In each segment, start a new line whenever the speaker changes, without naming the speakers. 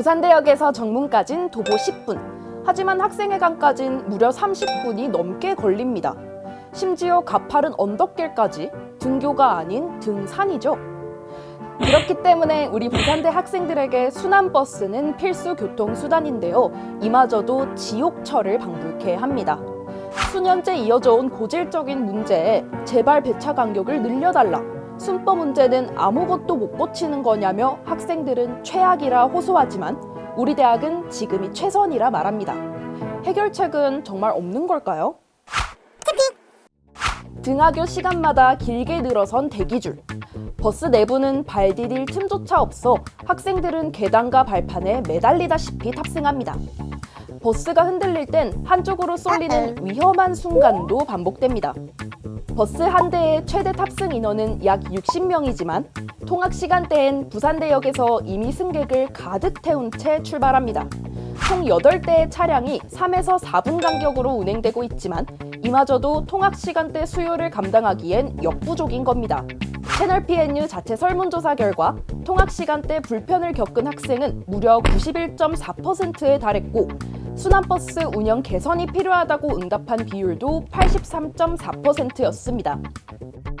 부산대역에서 정문까진 도보 10분. 하지만 학생회관까진 무려 30분이 넘게 걸립니다. 심지어 가파른 언덕길까지 등교가 아닌 등산이죠. 그렇기 때문에 우리 부산대 학생들에게 순환버스는 필수 교통수단인데요. 이마저도 지옥철을 방불케 합니다. 수년째 이어져 온 고질적인 문제에 제발 배차 간격을 늘려달라. 순법 문제는 아무것도 못 고치는 거냐며 학생들은 최악이라 호소하지만 우리 대학은 지금이 최선이라 말합니다. 해결책은 정말 없는 걸까요? 등하교 시간마다 길게 늘어선 대기줄. 버스 내부는 발 디딜 틈조차 없어 학생들은 계단과 발판에 매달리다시피 탑승합니다. 버스가 흔들릴 땐 한쪽으로 쏠리는 위험한 순간도 반복됩니다. 버스 한 대의 최대 탑승 인원은 약 60명이지만 통학 시간대엔 부산대역에서 이미 승객을 가득 태운 채 출발합니다. 총 8대의 차량이 3에서 4분 간격으로 운행되고 있지만 이마저도 통학 시간대 수요를 감당하기엔 역부족인 겁니다. 채널 PNU 자체 설문조사 결과 통학 시간대 불편을 겪은 학생은 무려 91.4%에 달했고 순환버스 운영 개선이 필요하다고 응답한 비율도 83.4%였습니다.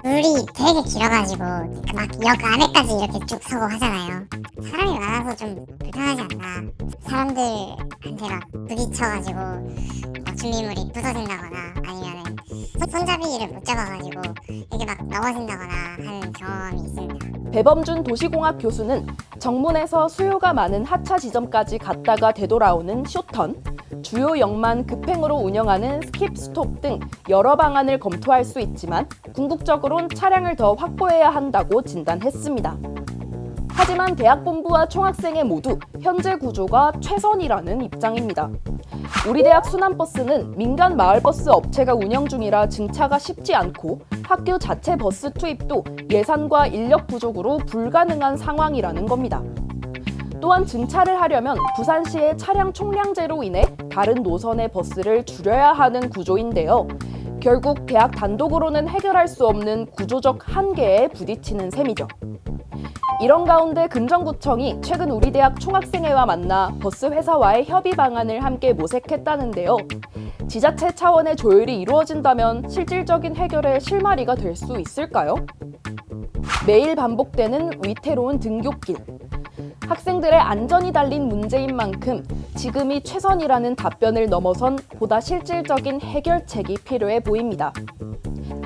물이 되게 길어가지고 막역 안에까지 이렇게 쭉 서고 하잖아요. 사람이 많아서 좀 불편하지 않나. 사람들한테 막 부딪혀가지고 뭐 준비물이 부서진다거나 아니면은 손- 손잡이를 못 잡아가지고 이게 막 넘어진다거나 하는 경험이 있습니다.
배범준 도시공학 교수는 정문에서 수요가 많은 하차 지점까지 갔다가 되돌아오는 쇼턴, 주요 역만 급행으로 운영하는 스킵 스톱 등 여러 방안을 검토할 수 있지만 궁극적으론 차량을 더 확보해야 한다고 진단했습니다. 하지만 대학 본부와 총학생회 모두 현재 구조가 최선이라는 입장입니다. 우리 대학 순환버스는 민간 마을버스 업체가 운영 중이라 증차가 쉽지 않고 학교 자체 버스 투입도 예산과 인력 부족으로 불가능한 상황이라는 겁니다. 또한 증차를 하려면 부산시의 차량 총량제로 인해 다른 노선의 버스를 줄여야 하는 구조인데요. 결국 대학 단독으로는 해결할 수 없는 구조적 한계에 부딪히는 셈이죠. 이런 가운데 금정구청이 최근 우리 대학 총학생회와 만나 버스 회사와의 협의 방안을 함께 모색했다는데요. 지자체 차원의 조율이 이루어진다면 실질적인 해결의 실마리가 될 수 있을까요? 매일 반복되는 위태로운 등교길. 학생들의 안전이 달린 문제인 만큼 지금이 최선이라는 답변을 넘어선 보다 실질적인 해결책이 필요해 보입니다.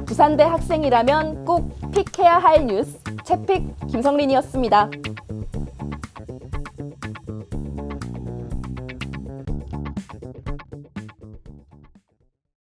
부산대 학생이라면 꼭 픽해야 할 뉴스 채픽 김성린이었습니다.